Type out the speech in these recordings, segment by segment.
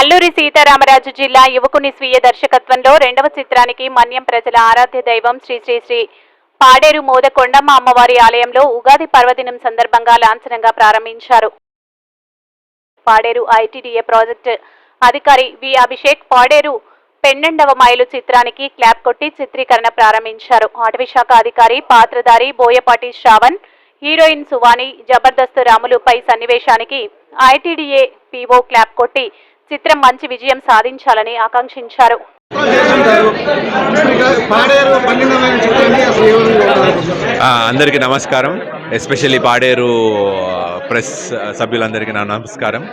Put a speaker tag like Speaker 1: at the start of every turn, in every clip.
Speaker 1: అల్లూరి సీతారామరాజు జిల్లా యువకుని స్వీయ దర్శకత్వంలో రెండవ చిత్రానికి మన్యం ప్రజల ఆరాధ్య దైవం శ్రీ శ్రీ శ్రీ పాడేరు మోద కొండమ్మ అమ్మవారి ఆలయంలో ఉగాది పర్వదినం సందర్భంగా లాంఛనంగా ప్రారంభించారు. పాడేరు ఐటీడీఏ ప్రాజెక్టు అధికారి వి అభిషేక్ పాడేరు పెన్నెండవ మైలు చిత్రానికి క్లాప్ కొట్టి చిత్రీకరణ ప్రారంభించారు. అటవీ శాఖ అధికారి పాత్రధారి బోయపాటి శ్రావణ్ హీరోయిన్ సువాణి జబర్దస్త్ రాములుపై సన్నివేశానికి ఐటీడీఏ పీఓ క్లాప్ కొట్టి చిత్రం మంచి విజయం సాధించాలని ఆకాంక్షించారు.
Speaker 2: అందరికీ నమస్కారం. ఎస్పెషల్లీ పాడేరు ప్రెస్ సభ్యులందరికీ నా నమస్కారం.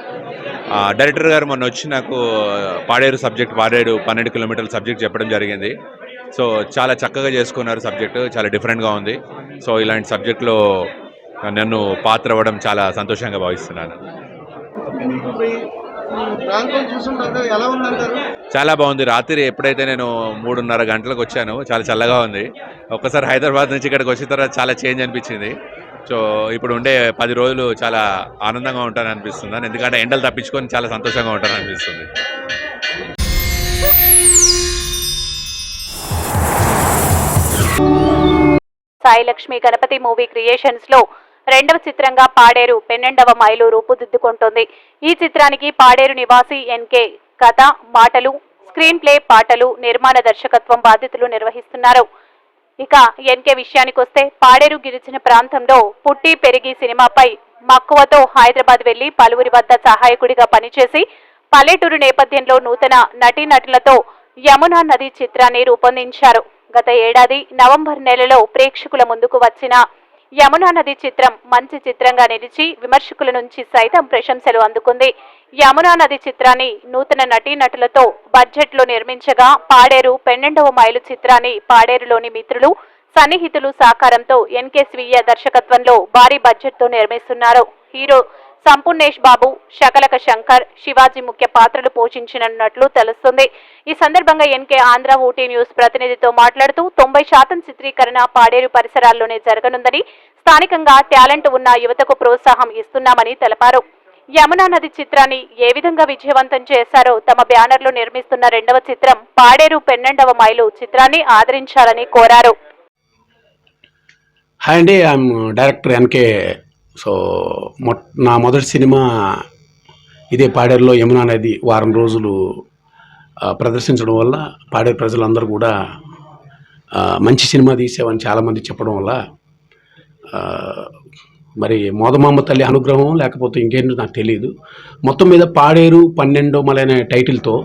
Speaker 2: ఆ, డైరెక్టర్ గారు మొన్న వచ్చి నాకు పాడేరు సబ్జెక్ట్ పాడేరు పన్నెండు కిలోమీటర్ల సబ్జెక్ట్ చెప్పడం జరిగింది. సో చాలా చక్కగా చేసుకున్నారు సబ్జెక్టు చాలా డిఫరెంట్గా ఉంది. సో ఇలాంటి సబ్జెక్ట్లో నన్ను పాత్ర అవ్వడం చాలా సంతోషంగా భావిస్తున్నాను.
Speaker 3: ప్రాంతం చూస్తుంటారు కదా, ఎలా ఉందంటారు?
Speaker 2: చాలా బాగుంది. రాత్రి ఎప్పుడైతే నేను మూడున్నర గంటలకు వచ్చాను చాలా చల్లగా ఉంది. ఒక్కసారి హైదరాబాద్ నుంచి ఇక్కడికి వచ్చిన తర్వాత చాలా చేంజ్ అనిపించింది. సో ఇప్పుడు ఉండే పది రోజులు చాలా ఆనందంగా ఉంటాను అనిపిస్తుంది. ఎందుకంటే ఎండలు తప్పించుకొని చాలా సంతోషంగా ఉంటాను అనిపిస్తుంది.
Speaker 1: సాయి లక్ష్మి గణపతి మూవీ క్రియేషన్స్లో రెండవ చిత్రంగా పాడేరు పెన్నెండవ మైలు రూపుదిద్దుకుంటోంది ఈ చిత్రానికి పాడేరు నివాసి ఎన్కే కథ మాటలు స్క్రీన్ ప్లే పాటలు నిర్మాణ దర్శకత్వం బాధ్యతలు నిర్వహిస్తున్నారు. ఇక ఎన్కే విషయానికి వస్తే పాడేరు గిరిజన ప్రాంతంలో పుట్టి పెరిగి సినిమాపై మక్కువతో హైదరాబాద్ వెళ్ళి పలువురి వద్ద సహాయకుడిగా పనిచేసి పల్లెటూరు నేపథ్యంలో నూతన నటీనటులతో యమునా నది చిత్రాన్ని రూపొందించారు. గత ఏడాది నవంబర్ నెలలో ప్రేక్షకుల ముందుకు వచ్చిన యమునా నది చిత్రం మంచి చిత్రంగా నిలిచి విమర్శకుల నుంచి సైతం ప్రశంసలు అందుకుంది. యమునా నది చిత్రాన్ని నూతన నటీనటులతో బడ్జెట్లో నిర్మించగా పాడేరు పన్నెండవ మైలు చిత్రాన్ని పాడేరులోని మిత్రులు సన్నిహితులు సహకారంతో ఎన్కే స్వీయ దర్శకత్వంలో భారీ బడ్జెట్తో నిర్మిస్తున్నారు. హీరో సంపూర్ణేష్ బాబు శకలక శంకర్ శివాజీ ముఖ్య పాత్రలు పోషించనున్నట్లు తెలుస్తుంది. ఈ సందర్భంగా ఎన్కే ఆంధ్ర ఊటీ న్యూస్ ప్రతినిధితో మాట్లాడుతూ తొంభై శాతం చిత్రీకరణ పాడేరు పరిసరాల్లోనే జరగనుందని స్థానికంగా టాలెంట్ ఉన్న యువతకు ప్రోత్సాహం ఇస్తున్నామని తెలిపారు. యమునా నది చిత్రాన్ని ఏ విధంగా విజయవంతం చేశారో తమ బ్యానర్లో నిర్మిస్తున్న రెండవ చిత్రం పాడేరు పెన్నెండవ మైలు చిత్రాన్ని ఆదరించాలని కోరారు.
Speaker 4: హాయ్ అండి ఐఎమ్ డైరెక్టర్ ఎన్కే సో నా మొదటి సినిమా ఇదే పాడేరులో యమునా నది వారం రోజులు ప్రదర్శించడం వల్ల పాడేరు ప్రజలందరూ కూడా మంచి సినిమా తీసేవని చాలామంది చెప్పడం వల్ల మరి మోదమామ తల్లి అనుగ్రహం లేకపోతే ఇంకేంటో నాకు తెలియదు మొత్తం మీద పాడేరు పన్నెండో మలైన టైటిల్తో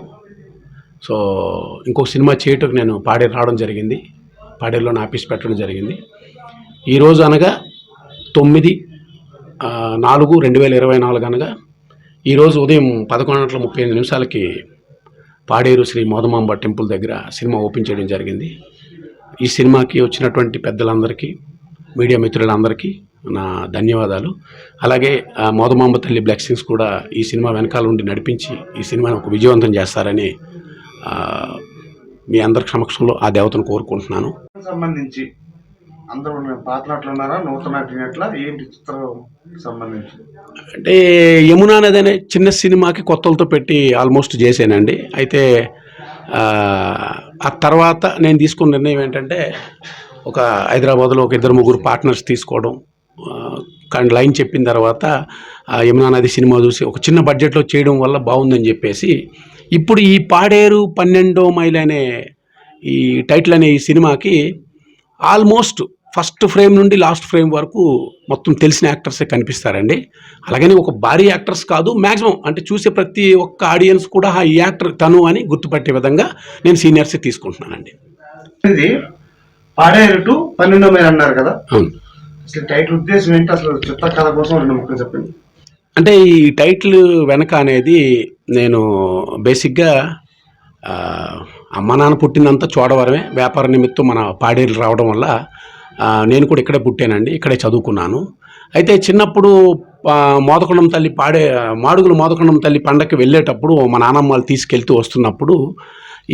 Speaker 4: సో ఇంకొక సినిమా చేయటం నేను పాడేరు రావడం జరిగింది. పాడేరులో నా ఆఫీస్ పెట్టడం జరిగింది. ఈరోజు అనగా తొమ్మిది నాలుగు రెండు వేల ఇరవై నాలుగు అనగా ఈరోజు ఉదయం పదకొండు గంటల ముప్పై ఎనిమిది నిమిషాలకి పాడేరు శ్రీ మోదమాంబ టెంపుల్ దగ్గర సినిమా ఓపెన్ చేయడం జరిగింది. ఈ సినిమాకి వచ్చినటువంటి పెద్దలందరికీ మీడియా మిత్రులందరికీ నా ధన్యవాదాలు. అలాగే మోదమాంబ తల్లి బ్లెస్సింగ్స్ కూడా ఈ సినిమా వెనకాల ఉండి నడిపించి ఈ సినిమాని ఒక విజయవంతం చేస్తారని మీ అందరి సమక్షంలో ఆ దేవతను కోరుకుంటున్నాను.
Speaker 3: సంబంధించి అందరూ ఉన్న ఉన్నారా నూతన నటినట్ల? ఏంటి చిత్రం సంబంధించి?
Speaker 4: అంటే యమునా నది అనే చిన్న సినిమాకి కొత్తలతో పెట్టి ఆల్మోస్ట్ చేశానండి. అయితే ఆ, తర్వాత నేను తీసుకున్న నిర్ణయం ఏంటంటే ఒక హైదరాబాద్లో ఒక ఇద్దరు ముగ్గురు పార్ట్నర్స్ తీసుకోవడం. కానీ లైన్ చెప్పిన తర్వాత ఆ యమునా నది సినిమా చూసి ఒక చిన్న బడ్జెట్లో చేయడం వల్ల బాగుందని చెప్పేసి ఇప్పుడు ఈ పాడేరు పన్నెండో మైల్ అనే ఈ టైటిల్ అనే ఈ సినిమాకి ఆల్మోస్ట్ ఫస్ట్ ఫ్రేమ్ నుండి లాస్ట్ ఫ్రేమ్ వరకు మొత్తం తెలిసిన యాక్టర్సే కనిపిస్తారండి. అలాగని ఒక భారీ యాక్టర్స్ కాదు మ్యాక్సిమం అంటే చూసే ప్రతి ఒక్క ఆడియన్స్ కూడా "ఆ, యాక్టర్ తను అని గుర్తుపట్టే విధంగా నేను సీనియర్సే తీసుకుంటున్నానండి.
Speaker 3: ఇది పాడేరు టు పన్నెండో మైల్ అన్నారు కదా. అసలు టైటిల్ ఉద్దేశం ఏంటి? అసలు కథ కోసం రెండు ముక్కలు చెప్పండి.
Speaker 4: అంటే ఈ టైటిల్ వెనక అనేది నేను బేసిక్గా అమ్మ నాన్న పుట్టినంత చోడవరమే వ్యాపార నిమిత్తం మన పాడేరు రావడం వల్ల నేను కూడా ఇక్కడే పుట్టానండి ఇక్కడే చదువుకున్నాను. అయితే చిన్నప్పుడు మోదకొండం తల్లి పాడే మాడుగులు మోదకొండం తల్లి పండగకి వెళ్ళేటప్పుడు మా నాన్నమ్మ వాళ్ళు తీసుకెళ్తూ వస్తున్నప్పుడు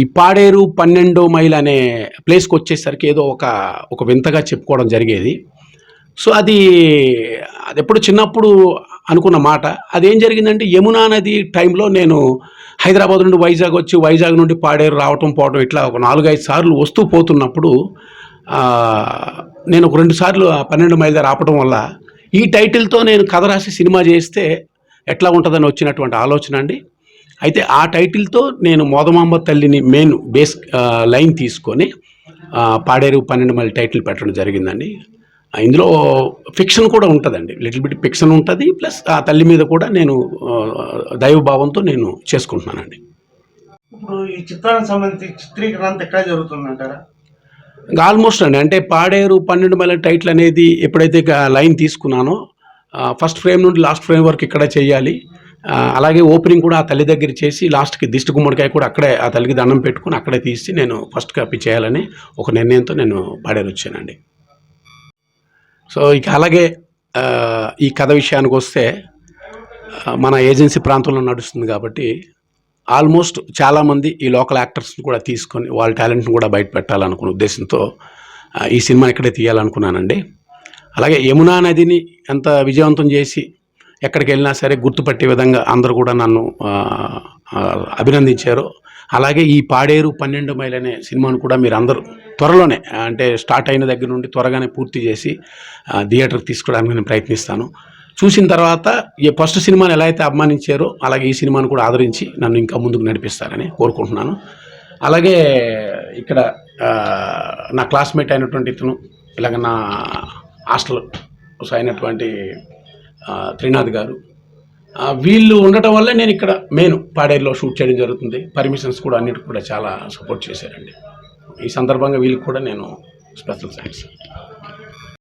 Speaker 4: ఈ పాడేరు పన్నెండో మైల్ అనే ప్లేస్కి వచ్చేసరికి ఏదో ఒక ఒక వింతగా చెప్పుకోవడం జరిగేది. సో అది అది ఎప్పుడు చిన్నప్పుడు అనుకున్న మాట. అదేం జరిగిందంటే యమునా నది టైంలో నేను హైదరాబాద్ నుండి వైజాగ్ వచ్చి వైజాగ్ నుండి పాడేరు రావటం పోవటం ఇట్లా ఒక నాలుగైదు సార్లు వస్తూ పోతున్నప్పుడు నేను ఒక రెండు సార్లు ఆ పన్నెండు మైల్ దగ్గర ఆపడం వల్ల ఈ టైటిల్తో నేను కథ రాసి సినిమా చేస్తే ఎట్లా ఉంటుందని వచ్చినటువంటి ఆలోచన అండి. అయితే ఆ టైటిల్తో నేను మోదమాంబ తల్లిని మెయిన్ బేస్ లైన్ తీసుకొని పాడేరు పన్నెండు మైల్ టైటిల్ పెట్టడం జరిగిందండి. ఇందులో ఫిక్షన్ కూడా ఉంటుందండి. లిటిల్ బిట్ ఫిక్షన్ ఉంటుంది. ప్లస్ ఆ తల్లి మీద కూడా నేను దైవభావంతో నేను చేసుకుంటున్నానండి.
Speaker 3: ఇప్పుడు ఈ చిత్రానికి సంబంధించి చిత్రీకరణ అంతా ఎక్కడ జరుగుతుందంటారా?
Speaker 4: ఆల్మోస్ట్ అండి. అంటే పాడేరు పన్నెండు మైల టైటిల్ అనేది ఎప్పుడైతే ఇక లైన్ తీసుకున్నానో ఫస్ట్ ఫ్రేమ్ నుండి లాస్ట్ ఫ్రేమ్ వరకు ఇక్కడ చేయాలి. అలాగే ఓపెనింగ్ కూడా ఆ తల్లి దగ్గర చేసి లాస్ట్కి దిష్టి గుమ్మడికాయ కూడా అక్కడే ఆ తల్లికి దండం పెట్టుకుని అక్కడే తీసి నేను ఫస్ట్ కాపీ చేయాలని ఒక నిర్ణయంతో నేను పాడేరు వచ్చానండి. సో ఇక అలాగే ఈ కథ విషయానికి వస్తే మన ఏజెన్సీ ప్రాంతంలో నడుస్తుంది కాబట్టి ఆల్మోస్ట్ చాలామంది ఈ లోకల్ యాక్టర్స్ని కూడా తీసుకొని వాళ్ళ టాలెంట్ని కూడా బయట పెట్టాలనుకున్న ఉద్దేశంతో ఈ సినిమా ఇక్కడే తీయాలనుకున్నానండి. అలాగే యమునా నదిని ఎంత విజయవంతం చేసి ఎక్కడికి వెళ్ళినా సరే గుర్తుపట్టే విధంగా అందరూ కూడా నన్ను అభినందించారు. అలాగే ఈ పాడేరు పన్నెండు మైల్ అనే సినిమాను కూడా మీరు అందరూ త్వరలోనే అంటే స్టార్ట్ అయిన దగ్గర నుండి త్వరగానే పూర్తి చేసి థియేటర్కి తీసుకోవడానికి నేను ప్రయత్నిస్తాను. చూసిన తర్వాత ఈ ఫస్ట్ సినిమాని ఎలా అయితే అభిమానించారో అలాగే ఈ సినిమాను కూడా ఆదరించి నన్ను ఇంకా ముందుకు నడిపిస్తారని కోరుకుంటున్నాను. అలాగే ఇక్కడ నా క్లాస్మేట్ అయినటువంటి ఇతను ఇలాగ నా హాస్టల్ అయినటువంటి త్రినాథ్ గారు వీళ్ళు ఉండటం వల్ల నేను ఇక్కడ మెయిన్ పాడేరులో షూట్ చేయడం జరుగుతుంది. పర్మిషన్స్ కూడా అన్నిటికి కూడా చాలా సపోర్ట్ చేశారండి. ఈ సందర్భంగా వీళ్ళకి కూడా నేను స్పెషల్ థ్యాంక్స్